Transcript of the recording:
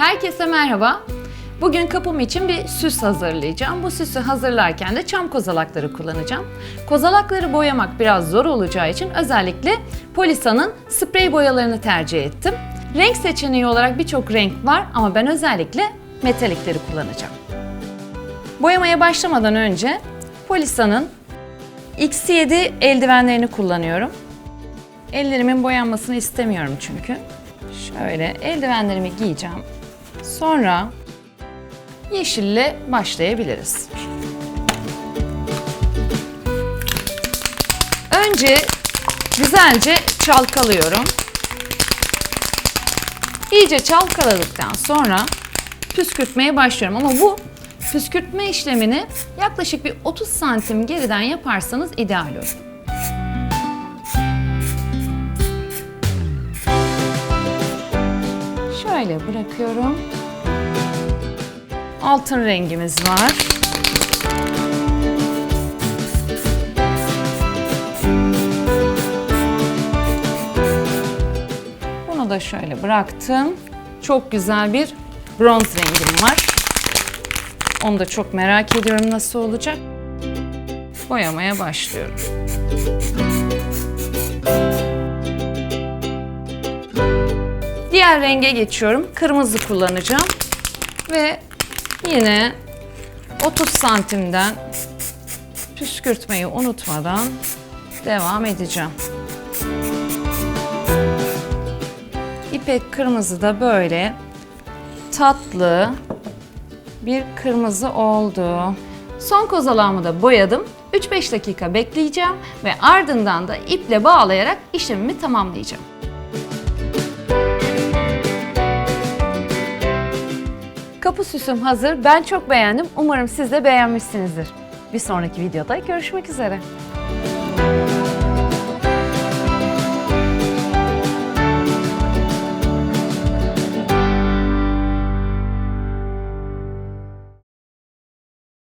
Herkese merhaba. Bugün kapım için bir süs hazırlayacağım. Bu süsü hazırlarken de çam kozalakları kullanacağım. Kozalakları boyamak biraz zor olacağı için özellikle Polisa'nın sprey boyalarını tercih ettim. Renk seçeneği olarak birçok renk var ama ben özellikle metalikleri kullanacağım. Boyamaya başlamadan önce Polisa'nın X7 eldivenlerini kullanıyorum. Ellerimin boyanmasını istemiyorum çünkü. Şöyle eldivenlerimi giyeceğim. Sonra yeşille başlayabiliriz. Önce güzelce çalkalıyorum. İyice çalkaladıktan sonra püskürtmeye başlıyorum ama bu püskürtme işlemini yaklaşık bir 30 santim geriden yaparsanız ideal olur. Şöyle bırakıyorum. Altın rengimiz var. Bunu da şöyle bıraktım. Çok güzel bir bronz rengim var. Onu da çok merak ediyorum nasıl olacak. Boyamaya başlıyorum. Diğer renge geçiyorum. Kırmızı kullanacağım. Ve yine 30 santimden püskürtmeyi unutmadan devam edeceğim. İpek kırmızı da böyle tatlı bir kırmızı oldu. Son kozalağımı da boyadım. 3-5 dakika bekleyeceğim ve ardından da iple bağlayarak işlemimi tamamlayacağım. Kapı süsüm hazır. Ben çok beğendim. Umarım siz de beğenmişsinizdir. Bir sonraki videoda görüşmek üzere.